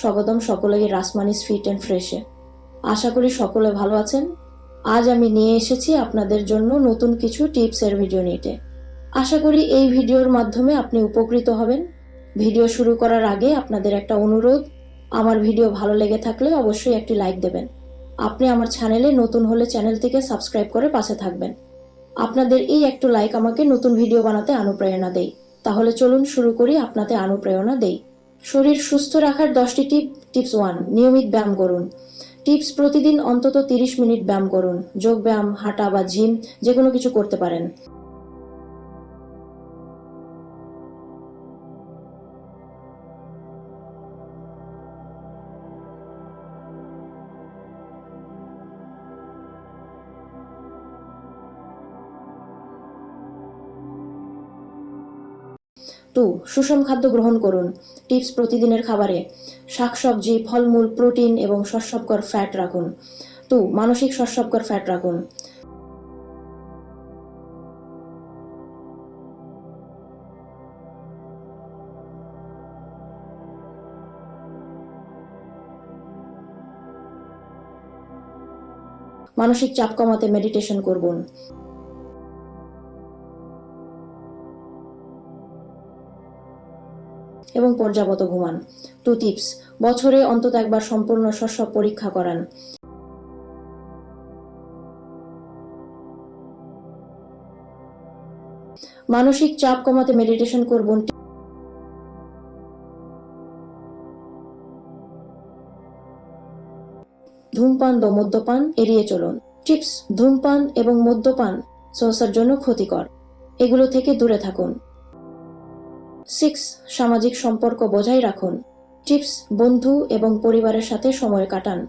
স্বাগতম সকলেই রাসমানিস fit and ফ্রেশে আশা করি সকলে ভালো আছেন। আজ আমি নিয়ে এসেছি আপনাদের জন্য নতুন কিছু টিপসের ভিডিও নিতে। আশা করি এই ভিডিওর মাধ্যমে আপনি উপকৃত হবেন। ভিডিও শুরু করার আগে আপনাদের একটা অনুরোধ, আমার ভিডিও ভালো লেগে থাকলে অবশ্যই একটি লাইক দেবেন। আপনি আমার চ্যানেলে নতুন হলে চ্যানেল থেকে সাবস্ক্রাইব করে পাশে থাকবেন। আপনাদের এই একটু লাইক আমাকে নতুন ভিডিও বানাতে অনুপ্রেরণা দেয়। তাহলে চলুন শুরু করি আপনাতে অনুপ্রেরণা দেই। শরীর সুস্থ রাখার দশটি টিপ টিপস ওয়ান নিয়মিত ব্যায়াম করুন। টিপস প্রতিদিন অন্তত তিরিশ মিনিট ব্যায়াম করুন। যোগ ব্যায়াম, হাঁটা বা জিম যে কোনো কিছু করতে পারেন। টু সুষম খাদ্য গ্রহণ করুন। টিপস প্রতিদিনের খাবারে। শাকসবজি, ফলমূল, প্রোটিন এবং শস্যকর ফ্যাট রাখুন। টু মানসিক শস্যকর ফ্যাট রাখুন। মানসিক চাপ কমাতে মেডিটেশন করুন। এবং পর্যাপ্ত ঘুমান। টু টিপস, বছরে অন্তত একবার সম্পূর্ণ শস্য পরীক্ষা করান। মানসিক চাপ কমাতে মেডিটেশন করবেন। ধূমপান বা মদ্যপান এড়িয়ে চলুন। টিপস, ধূমপান এবং মদ্যপান সংসার জন্য ক্ষতিকর। এগুলো থেকে দূরে থাকুন। সিক্স, সামাজিক সম্পর্ক বজায় রাখুন। টিপস, বন্ধু এবং পরিবারের সাথে সময় কাটান।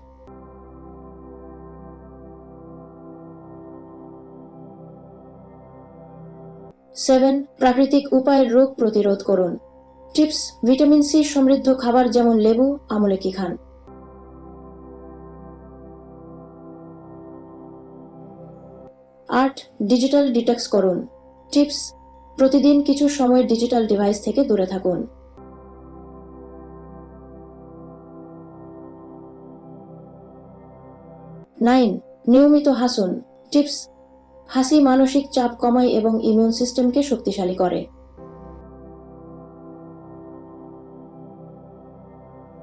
সেভেন, প্রাকৃতিক উপায়ে রোগ প্রতিরোধ করুন। টিপস, ভিটামিন সি সমৃদ্ধ খাবার যেমন লেবু, আমলকি খান। আট, ডিজিটাল ডিটক্স করুন। টিপস প্রতিদিন কিছু সময় ডিজিটাল ডিভাইস থেকে দূরে থাকুন। নাইন, নিয়মিত হাসুন। টিপস, হাসি মানসিক চাপ কমায় এবং ইমিউন সিস্টেমকে শক্তিশালী করে।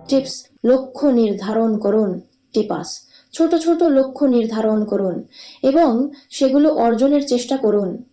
টিপস, লক্ষ্য নির্ধারণ করুন, টিপাস। ছোট ছোট লক্ষ্য নির্ধারণ করুন এবং সেগুলো অর্জনের চেষ্টা করুন।